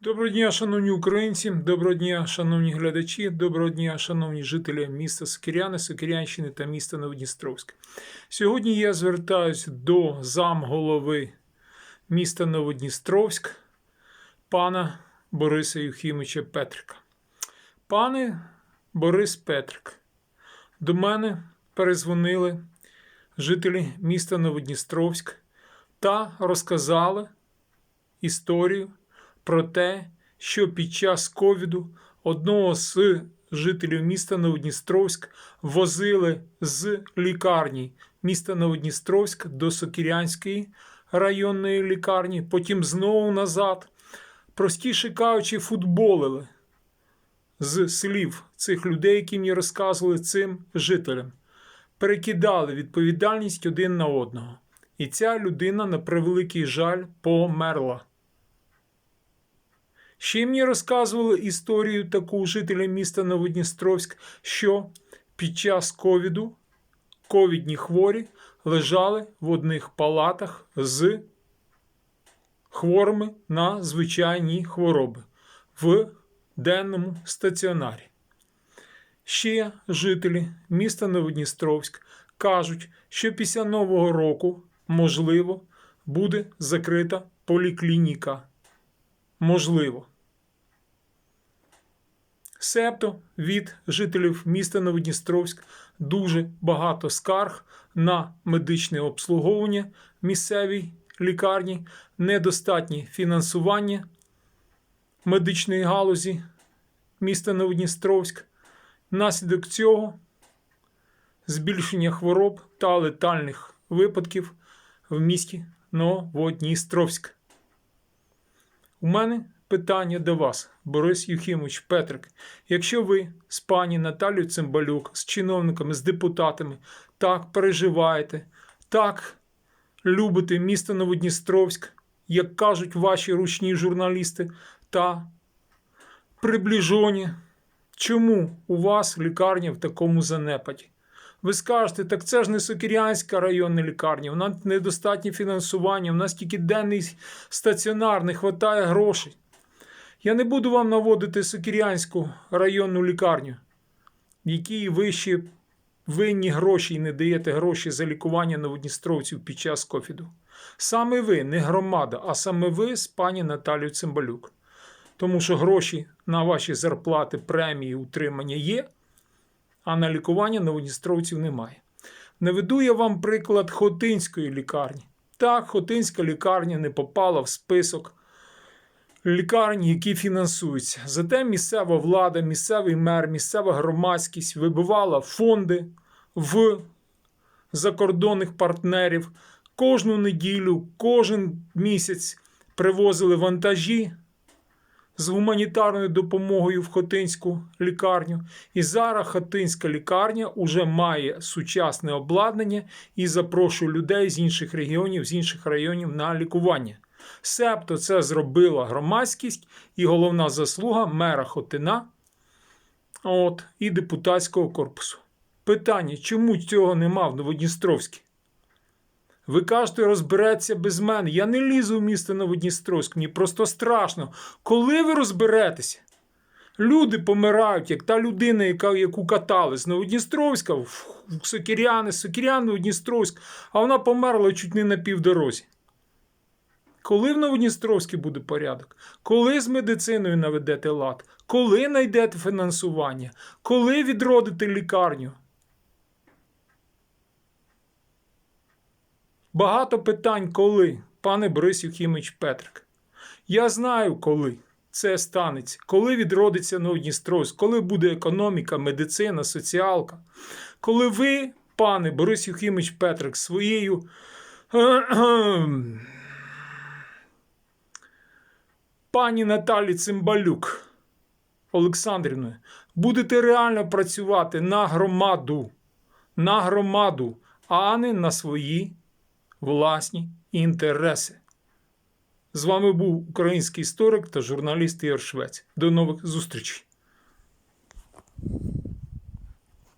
Доброго дня, шановні українці, доброго дня, шановні глядачі, доброго дня, шановні жителі міста Сокиряни, Сокирянщини та міста Новодністровськ. Сьогодні я звертаюся до замголови міста Новодністровськ, пана Бориса Юхімича Петрика. Пане Борис Петрик, до мене перезвонили жителі міста Новодністровськ та розказали історію про те, що під час ковіду одного з жителів міста Новодністровськ возили з лікарні міста Новодністровськ до Сокірянської районної лікарні, потім знову назад. Простіше кажучи, футболили з слів цих людей, які мені розказували цим жителям, перекидали відповідальність один на одного. І ця людина, на превеликий жаль, померла. Ще мені розказували історію таку жителя міста Новодністровськ, що під час ковіду ковідні хворі лежали в одних палатах з хворими на звичайні хвороби в денному стаціонарі. Ще жителі міста Новодністровськ кажуть, що після Нового року, можливо, буде закрита поліклініка. Можливо. Себто від жителів міста Новодністровськ дуже багато скарг на медичне обслуговування місцевій лікарні, недостатнє фінансування медичної галузі міста Новодністровськ. Внаслідок цього збільшення хвороб та летальних випадків в місті Новодністровськ. У мене питання до вас, Борис Юхімович Петрик. Якщо ви з пані Наталією Цимбалюк, з чиновниками, з депутатами так переживаєте, так любите місто Новодністровськ, як кажуть ваші ручні журналісти, та приближені, чому у вас лікарня в такому занепаді? Ви скажете, так це ж не Сокирянська районна лікарня, вона недостатнє фінансування, у нас тільки денний стаціонар, не вистачає грошей. Я не буду вам наводити Сокирянську районну лікарню, в якій ви ще винні гроші і не даєте гроші за лікування новодністровців під час кофіду. Саме ви, не громада, а саме ви з пані Наталією Цимбалюк. Тому що гроші на ваші зарплати, премії, утримання є а на лікування новодністровців немає. Наведу я вам приклад Хотинської лікарні. Так, Хотинська лікарня не попала в список лікарень, які фінансуються. Зате місцева влада, місцевий мер, місцева громадськість вибивала фонди в закордонних партнерів. Кожну неділю, кожен місяць привозили вантажі з гуманітарною допомогою в Хотинську лікарню. І зараз Хотинська лікарня вже має сучасне обладнання і запрошує людей з інших регіонів, з інших районів на лікування. Себто це зробила громадськість і головна заслуга мера Хотина от, і депутатського корпусу. Питання, чому цього нема в Новодністровській? Ви кажете, розбереться без мене. Я не лізу в місто Новодністровськ, мені просто страшно. Коли ви розберетеся? Люди помирають, як та людина, яка, яку катали з Новодністровська в Сокіряни, з Новодністровськ, а вона померла чуть не на півдорозі. Коли в Новодністровській буде порядок? Коли з медициною наведете лад? Коли знайдете фінансування? Коли відродите лікарню? Багато питань, коли, пане Борис Юхімович Петрик. Я знаю, коли це станеться, коли відродиться Новодністровськ, коли буде економіка, медицина, соціалка. Коли ви, пане Борис Юхімович Петрик, своєю пані Наталі Цимбалюк Олександрівною, будете реально працювати на громаду, на громаду, а не на свої власні інтереси. З вами був український історик та журналіст Ігор Швець. До нових зустрічей!